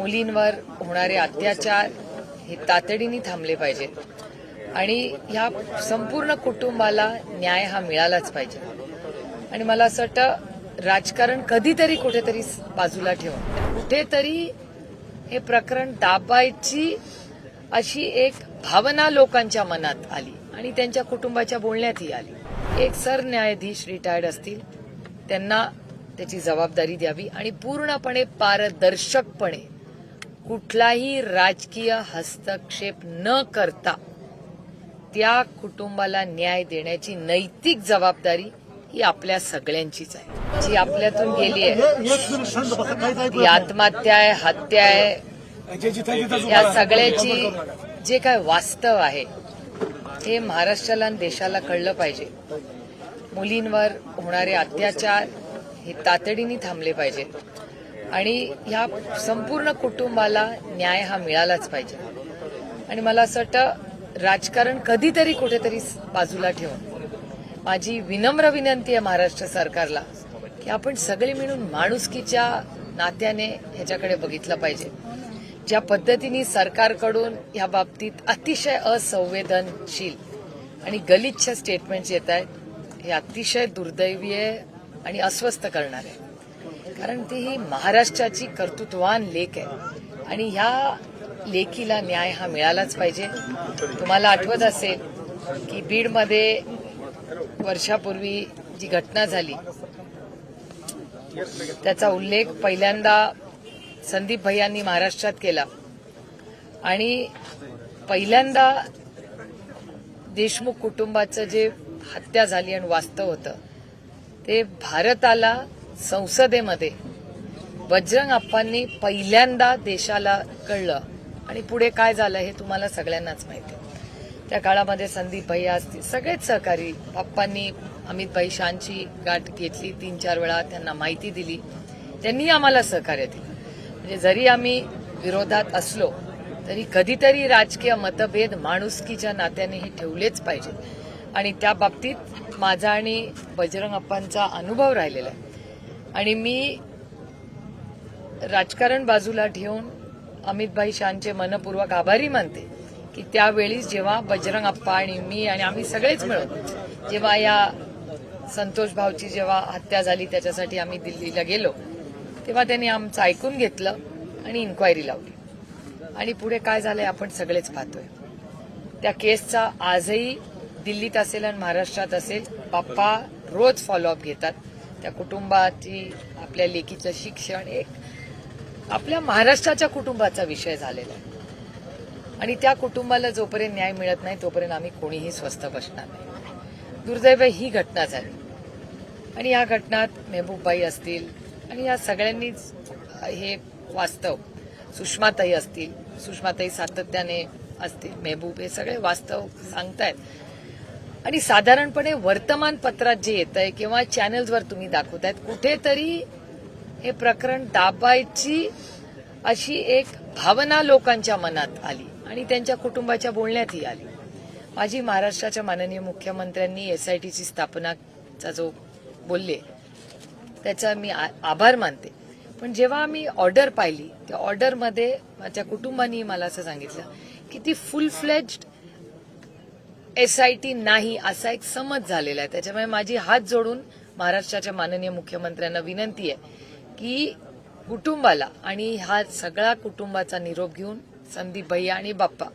मुलींवर होणारे अत्याचार हे तातडीने थांबले पाहिजेत. आणि ह्या संपूर्ण कुटुंबाला न्याय हा मिळालाच पाहिजे. आणि मला असं वाटतं राजकारण कधीतरी कुठेतरी बाजूला ठेवून कुठेतरी हे प्रकरण दाबायची अशी एक भावना लोकांच्या मनात आली आणि त्यांच्या कुटुंबाच्या बोलण्यातही आली. एक सरन्यायाधीश रिटायर्ड असतील त्यांना त्याची जबाबदारी द्यावी आणि पूर्णपणे पारदर्शकपणे कुठलाही राजकीय हस्तक्षेप न करता त्या कुटुंबाला न्याय देण्याची नैतिक जबाबदारी ही आपल्या सगळ्यांचीच आहे. जी आपल्यातून गेली आहे. आत्महत्या आहे हत्या आहे या सगळ्याची जे काय वास्तव आहे हे महाराष्ट्राला आणि देशाला कळलं पाहिजे. मुलींवर होणारे अत्याचार हे तातडीने थांबले पाहिजेत. आणि ह्या संपूर्ण कुटुंबाला न्याय हा मिळालाच पाहिजे. आणि मला असं वाटतं राजकारण कधीतरी कुठेतरी बाजूला ठेवून माझी विनम्र विनंती आहे महाराष्ट्र सरकारला की आपण सगळे मिळून माणुसकीच्या नात्याने ह्याच्याकडे बघितलं पाहिजे. ज्या पद्धतीने सरकारकडून या बाबतीत अतिशय असंवेदनशील आणि गलिच्छ स्टेटमेंट्स येत आहेत हे अतिशय दुर्दैवी आहे आणि अस्वस्थ करणार. आहे कारण ती ही महाराष्ट्राची कर्तृत्वान लेख आहे. आणि ह्या लेखीला न्याय हा मिळालाच पाहिजे. तुम्हाला आठवत असेल की बीडमध्ये वर्षापूर्वी जी घटना झाली त्याचा उल्लेख पहिल्यांदा संदीप भैयांनी महाराष्ट्रात केला. आणि पहिल्यांदा देशमुख कुटुंबाचं जे हत्या झाली आणि वास्तव होतं ते भारताला संसदेमध्ये बजरंग आप्पांनी पहिल्यांदा देशाला कळलं. आणि पुढे काय झालं हे तुम्हाला सगळ्यांनाच माहिती आहे. त्या काळामध्ये संदीप भैया असतील सगळेच सहकारी पप्पांनी अमित भाई शांची गाठ घेतली तीन चार वेळा त्यांना माहिती दिली. त्यांनी आम्हाला सहकार्य दिलं. म्हणजे जरी आम्ही विरोधात असलो तरी कधीतरी राजकीय मतभेद माणुसकीच्या नात्याने हे ठेवलेच पाहिजेत. आणि त्या बाबतीत माझा आणि बजरंग अप्पांचा अनुभव राहिलेला आहे. आणि मी राजकारण बाजूला ठेवून अमितभाई शानचे मनपूर्वक आभारी मानते की त्यावेळीच जेव्हा बजरंग अप्पा आणि मी आणि आम्ही सगळेच मिळून जेव्हा या संतोष भाऊची जेव्हा हत्या झाली त्याच्यासाठी आम्ही दिल्लीला गेलो तेव्हा त्यांनी आमचं ऐकून घेतलं आणि इन्क्वायरी लावली. आणि पुढे काय झालंय आपण सगळेच पाहतोय. त्या केसचा आजही दिल्लीत असेल आणि महाराष्ट्रात असेल बाप्पा रोज फॉलोअप घेतात. त्या कुटुंबाची आपल्या लेकीचं शिक्षण एक आपल्या महाराष्ट्राच्या कुटुंबाचा विषय झालेला आहे. आणि त्या कुटुंबाला जोपर्यंत न्याय मिळत नाही तोपर्यंत आम्ही कोणीही स्वस्थ बसणार नाही. दुर्दैव ही घटना झाली. आणि या घटनात मेहबूबबाई असतील आणि या सगळ्यांनीच हे वास्तव सुषमाताई असतील सुषमाताई सातत्याने असतील मेहबूब हे सगळे वास्तव सांगतायत. आणि साधारणपणे वर्तमानपत्रात जे येत आहे किंवा चॅनल्सवर तुम्ही दाखवतायत कुठेतरी हे प्रकरण दाबायची अशी एक भावना लोकांच्या मनात आली आणि त्यांच्या कुटुंबाच्या बोलण्यातही आली. माझी महाराष्ट्राच्या माननीय मुख्यमंत्र्यांनी एसआयटीची स्थापनाचा जो बोलले त्याचा मी आ- आभार मानते. पण जेव्हा मी ऑर्डर पाहिली त्या ऑर्डरमध्ये माझ्या कुटुंबानी मला असं सांगितलं की ती full fledged S I T नाही असा एक समज झालेला आहे. त्याच्यामुळे माझी हात जोडून महाराष्ट्राच्या माननीय मुख्यमंत्र्यांना विनंती आहे की कुटुंबाला आणि हा सगळा कुटुंबाचा निरोप घेऊन संदीप भैया आणि बाप्पा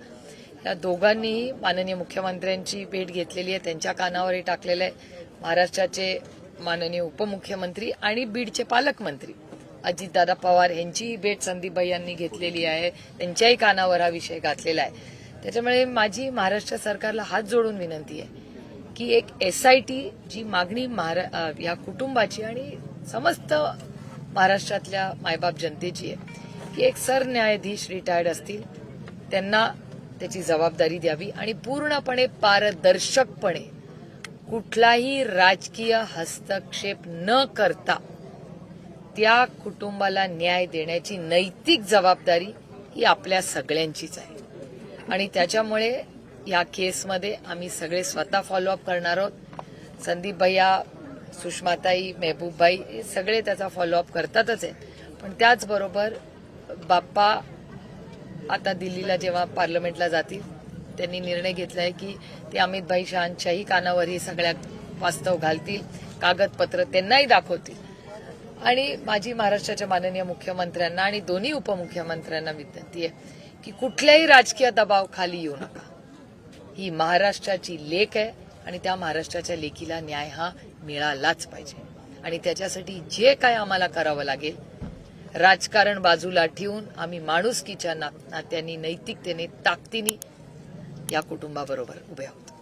या दोघांनीही माननीय मुख्यमंत्र्यांची भेट घेतलेली आहे. त्यांच्या कानावरही टाकलेलं आहे. महाराष्ट्राचे माननीय उपमुख्यमंत्री आणि बीडचे पालकमंत्री अजितदादा पवार यांचीही भेट संदीप भैयांनी घेतलेली आहे. त्यांच्याही कानावर हा विषय घातलेला आहे. त्याच्यामुळे माझी महाराष्ट्र सरकारला हात जोडून विनंती आहे की एक एस आय टी जी मागणी महारा- या कुटुंबाची आणि समस्त महाराष्ट्रातल्या मायबाप जनतेची आहे की एक सरन्यायाधीश रिटायर्ड असतील त्यांना त्याची जबाबदारी द्यावी आणि पूर्णपणे पारदर्शकपणे कुठलाही राजकीय हस्तक्षेप न करता त्या कुटुंबाला न्याय देण्याची नैतिक जबाबदारी ही आपल्या सगळ्यांचीच आहे. आणि त्याच्यामुळे या केसमध्ये आम्ही सगळे स्वतः फॉलोअप करणार आहोत. संदीप भैया सुषमाताई मेहबूबबाई हे सगळे त्याचा फॉलोअप करतातच आहेत. पण त्याचबरोबर बाप्पा आता दिल्लीला जेव्हा पार्लमेंटला जातील त्यांनी निर्णय घेतलाय की ते अमितभाई शहांच्याही कानावर ही सगळ्या वास्तव घालतील कागदपत्र त्यांनाही दाखवतील. आणि माझी महाराष्ट्राच्या माननीय मुख्यमंत्र्यांना आणि दोन्ही उपमुख्यमंत्र्यांना विनंती आहे की कुठल्याही राजकीय दबाव खाली येऊ नका. ही महाराष्ट्राची लेख आहे आणि त्या महाराष्ट्राच्या लेखीला न्याय हा मिळालाच पाहिजे. आणि त्याच्यासाठी जे काय आम्हाला करावं लागेल राजकारण बाजूला ठेवून आम्ही माणुसकीच्या ना- नात्याने नैतिकतेने ताकदीने या कुटुंबाबरोबर उभे आहोत.